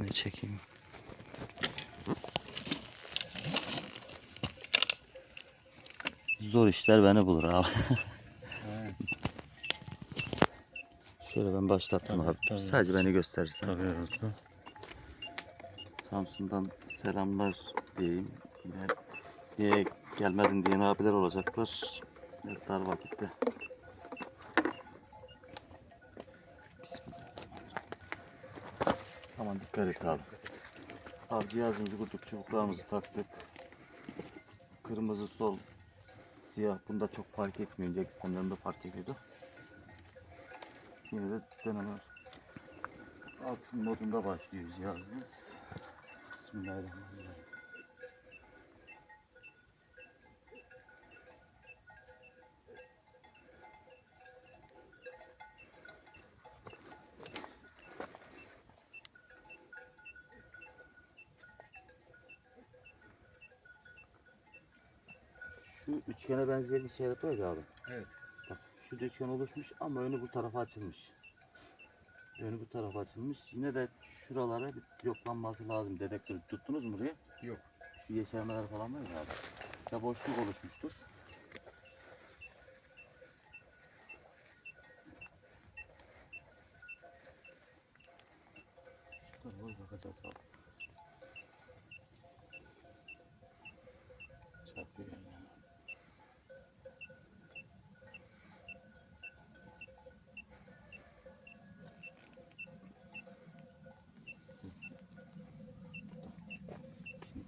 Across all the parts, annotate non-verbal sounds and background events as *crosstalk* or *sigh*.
Yine çekeyim. Zor işler beni bulur abi. *laughs* Şöyle ben başlattım Tabii, abi. tabii. Sadece beni gösterirsen. Tabii olsun. Samsun'dan selamlar diyeyim. Yine niye gelmedin diyen abiler olacaklar. Evet, dar vakitte. Aman dikkat et abi. Abi cihazımızı kurduk, çubuklarımızı taktık. Kırmızı, sol, siyah. Bunda çok fark etmiyor. Önceki sistemlerinde fark ediyordu. Yine de deneme altın modunda başlıyor cihazımız. Bismillahirrahmanirrahim. Üçgene benzeyen işaret var ya abi. Evet. Bak şu üçgen oluşmuş ama önü bu tarafa açılmış. Önü bu tarafa açılmış. Yine de şuralara bir yoklanması lazım. Dedektör tuttunuz mu buraya? Yok. Şu yeşermeler falan var ya abi. Ya boşluk oluşmuştur. Dur bakacağız abi.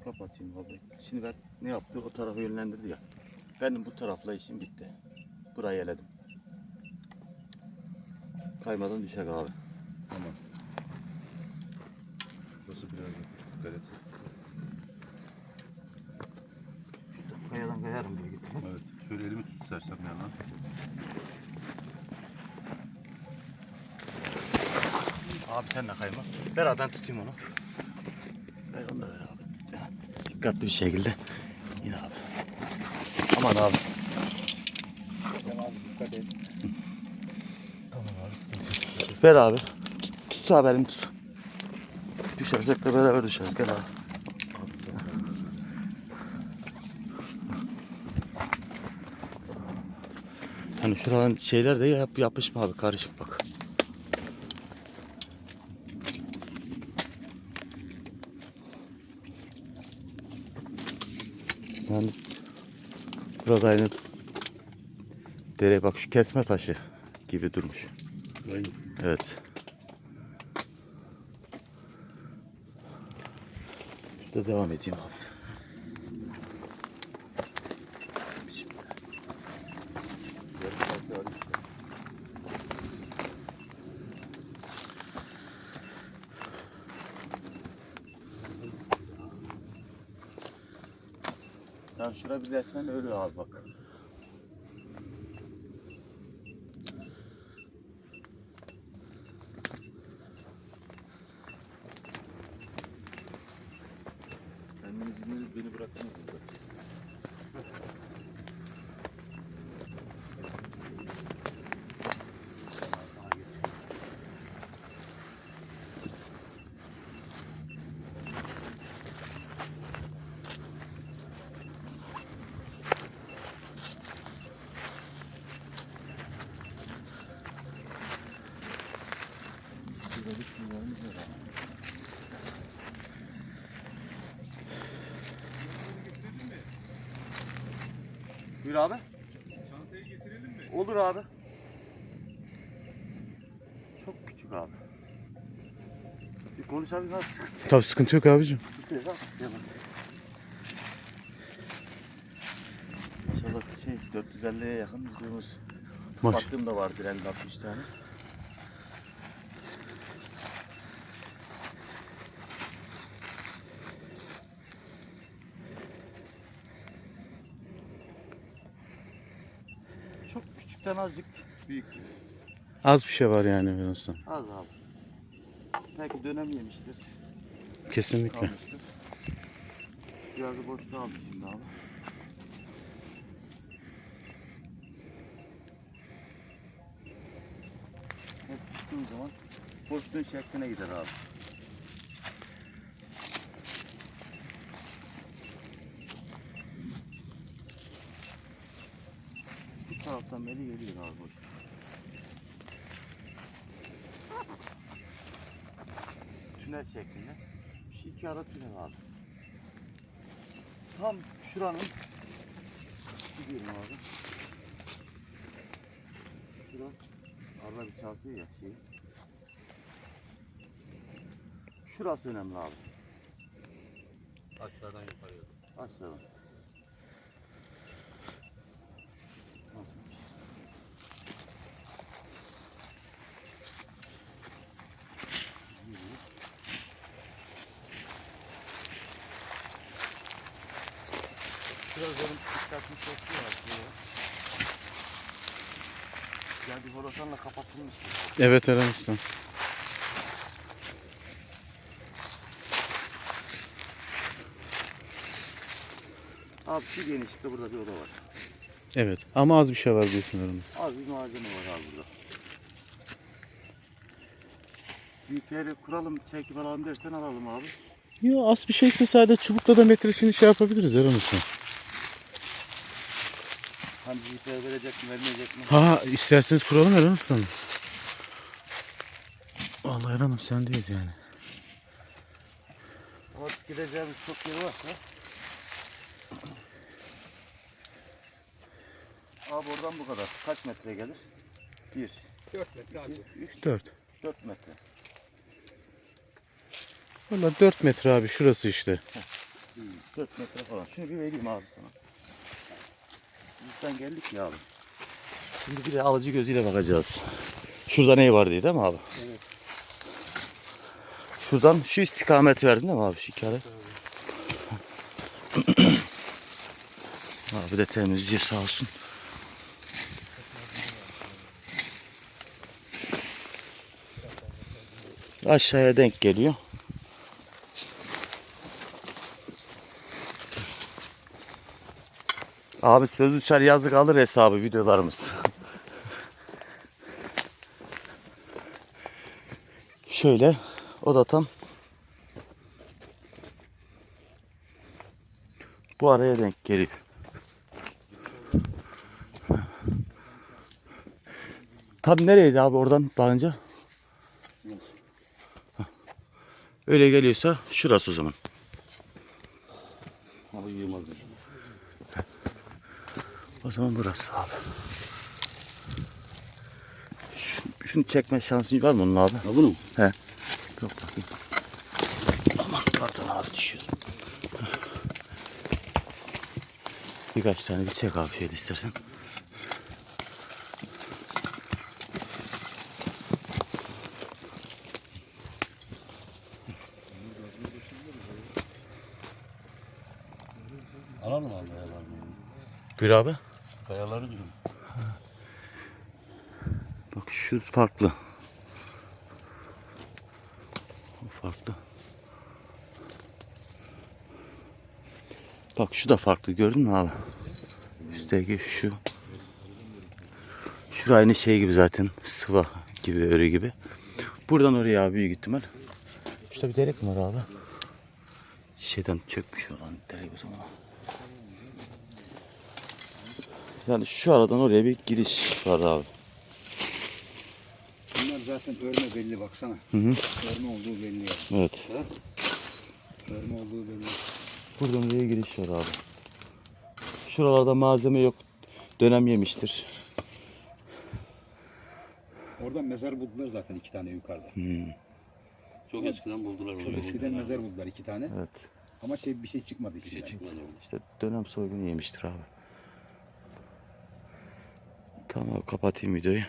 Kapatayım abi. Şimdi ben ne yaptı? O tarafa yönlendirdi ya. Benim bu tarafla işim bitti. Burayı eledim. Kaymadan düşecek abi. Tamam. Burası biraz yapmış. Dikkat et. Şurada kayadan kayarım diye gittim. Evet. Şöyle elimi tut istersen yandan. Abi sen de kayma. Ben tutayım onu. Ver onu da ver abi. Dikkatli bir şekilde. Yine abi. Aman abi. Ver abi. Tut, tut abi elimi tut. Düşersek de beraber düşeriz. Gel abi. Hani şuradan şeyler de yap, yapışma abi karışık bak. Yani burada aynı dere bak şu kesme taşı gibi durmuş. Aynen. Evet. Şurada devam edeyim abi. Ya şura bir resmen ölü abi bak. Kendiniz beni bıraktınız burada. Şurada bir sinyalimiz var abi. Buyur abi. Çantayı getirelim mi? Olur abi. Çok küçük abi. Bir konuş abi nasıl? Tabii sıkıntı yok abicim. Tutuyor bak. Yalan. İnşallah şey 450'ye yakın videomuz. Maş. Baktığımda vardır 50-60 tane. Çok küçükten azıcık büyük. Az bir şey var yani biraz da. Az abi. Belki dönem yemiştir. Kesinlikle. Kalmıştır. Cihazı boşluğa aldı şimdi abi. Hep tuttuğun zaman boşluğun şekline gider abi. Taraftan beri geliyor abi. boş. Tünel şeklinde. Şu iki ara tünel abi. Tam şuranın gidiyorum abi. Şura arada bir çarpıyor ya şey. Şurası önemli abi. Aşağıdan yukarıya. Aşağıdan. Nasıl? Biraz benim dikkatimi çekti ya. şuraya. Yani bir horasanla kapatılmış. Evet Eren Usta. Abi şu genişlikte burada bir oda var. Evet ama az bir şey var diyorsun Eren Usta. Az bir malzeme var abi burada. GPR'i kuralım, çekip alalım dersen alalım abi. Yo az bir şeyse sadece çubukla da metresini şey yapabiliriz Eren Usta. Hani GPR verecek mi, vermeyecek mi? Ha isterseniz kuralım Eren Usta. Vallahi Eren'im sendeyiz yani. Ama gideceğimiz çok yer varsa. Abi oradan bu kadar. Kaç metre gelir? 1, 4 metre abi. 3, 4. 4 metre. Valla 4 metre abi şurası işte. 4 metre falan. Şunu bir vereyim abi sana. Bizden geldik ya abi. Şimdi bir de alıcı gözüyle bakacağız. Şurada ne var diye değil mi abi? Evet. Şuradan şu istikameti verdin değil mi abi? Şu işaret. abi de temizliyor sağ olsun. Aşağıya denk geliyor. Abi söz uçar yazık alır hesabı videolarımız. Şöyle o da tam bu araya denk geliyor. Tam nereydi abi oradan bakınca? Hah. Öyle geliyorsa şurası o zaman. Ama yığmaz. O zaman burası abi. Şunu, şunu çekme şansın var mı onun abi? Ha bunu mu? Yok bakayım. Aman pardon abi düşüyor. Birkaç tane bir çek abi şöyle istersen. Alalım abi. Buyur abi. Kayaları diyorum. Bak şu farklı. Farklı. Bak şu da farklı gördün mü abi? Üstteki şu. Şura aynı şey gibi zaten. Sıva gibi örü gibi. Buradan oraya abi büyük ihtimal. Şurada bir delik mi var abi? Şeyden çökmüş olan delik o zaman. Yani şu aradan oraya bir giriş var abi. Bunlar zaten örme belli baksana. Hı hı. Örme olduğu belli ya. Evet. Örme olduğu belli. Buradan oraya giriş var abi. Şuralarda malzeme yok. Dönem yemiştir. Oradan mezar buldular zaten iki tane yukarıda. Çok eskiden buldular Çok orayı. eskiden mezar buldular iki tane. Evet. Ama şey bir şey çıkmadı Bir şey içinden. çıkmadı orada. İşte dönem soygunu yemiştir abi. Tamam kapatayım videoyu.